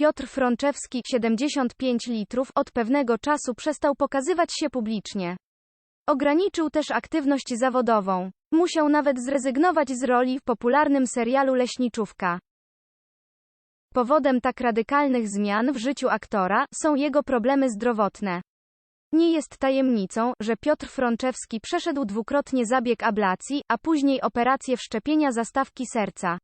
Piotr Frączewski, 75 litrów, od pewnego czasu przestał pokazywać się publicznie. Ograniczył też aktywność zawodową. Musiał nawet zrezygnować z roli w popularnym serialu Leśniczówka. Powodem tak radykalnych zmian w życiu aktora są jego problemy zdrowotne. Nie jest tajemnicą, że Piotr Frączewski przeszedł dwukrotnie zabieg ablacji, a później operację wszczepienia zastawki serca.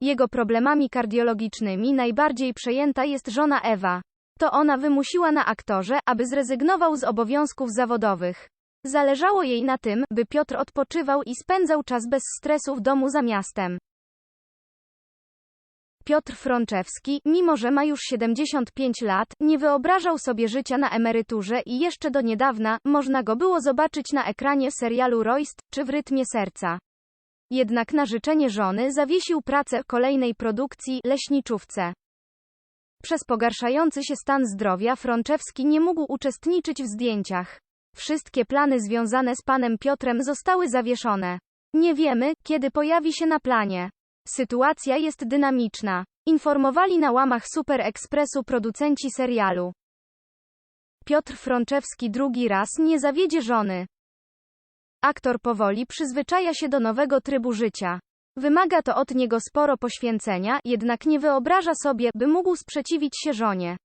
Jego problemami kardiologicznymi najbardziej przejęta jest żona Ewa. To ona wymusiła na aktorze, aby zrezygnował z obowiązków zawodowych. Zależało jej na tym, by Piotr odpoczywał i spędzał czas bez stresu w domu za miastem. Piotr Frączewski, mimo że ma już 75 lat, nie wyobrażał sobie życia na emeryturze i jeszcze do niedawna można go było zobaczyć na ekranie serialu Royst czy w rytmie serca. Jednak na życzenie żony zawiesił pracę kolejnej produkcji Leśniczówce. Przez pogarszający się stan zdrowia Frączewski nie mógł uczestniczyć w zdjęciach. Wszystkie plany związane z panem Piotrem zostały zawieszone. Nie wiemy, kiedy pojawi się na planie. Sytuacja jest dynamiczna. Informowali na łamach Super Expressu producenci serialu. Piotr Frączewski drugi raz nie zawiedzie żony. Aktor powoli przyzwyczaja się do nowego trybu życia. Wymaga to od niego sporo poświęcenia, jednak nie wyobraża sobie, by mógł sprzeciwić się żonie.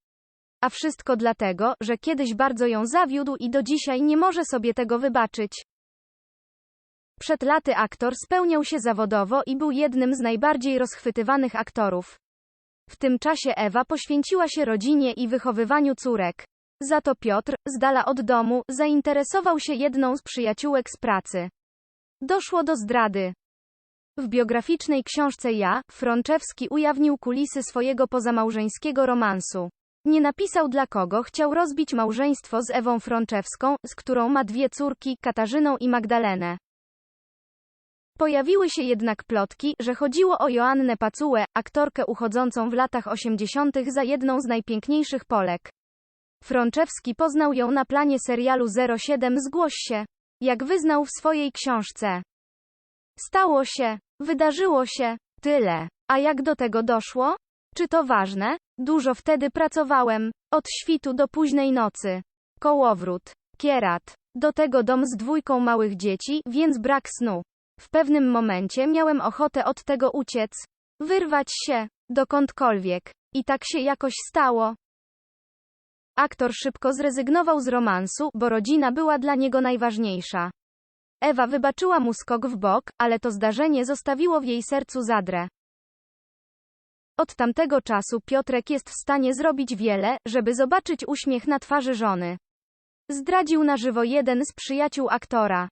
A wszystko dlatego, że kiedyś bardzo ją zawiódł i do dzisiaj nie może sobie tego wybaczyć. Przed laty aktor spełniał się zawodowo i był jednym z najbardziej rozchwytywanych aktorów. W tym czasie Ewa poświęciła się rodzinie i wychowywaniu córek. Za to Piotr, z dala od domu, zainteresował się jedną z przyjaciółek z pracy. Doszło do zdrady. W biograficznej książce Ja, Frączewski ujawnił kulisy swojego pozamałżeńskiego romansu. Nie napisał dla kogo chciał rozbić małżeństwo z Ewą Frączewską, z którą ma dwie córki, Katarzyną i Magdalenę. Pojawiły się jednak plotki, że chodziło o Joannę Pacułę, aktorkę uchodzącą w latach 80. za jedną z najpiękniejszych Polek. Frączewski poznał ją na planie serialu 07 Zgłoś się. Jak wyznał w swojej książce. Stało się. Wydarzyło się. Tyle. A jak do tego doszło? Czy to ważne? Dużo wtedy pracowałem. Od świtu do późnej nocy. Kołowrót. Kierat. Do tego dom z dwójką małych dzieci, więc brak snu. W pewnym momencie miałem ochotę od tego uciec. Wyrwać się. Dokądkolwiek. I tak się jakoś stało. Aktor szybko zrezygnował z romansu, bo rodzina była dla niego najważniejsza. Ewa wybaczyła mu skok w bok, ale to zdarzenie zostawiło w jej sercu zadrę. Od tamtego czasu Piotrek jest w stanie zrobić wiele, żeby zobaczyć uśmiech na twarzy żony. Zdradził na żywo jeden z przyjaciół aktora.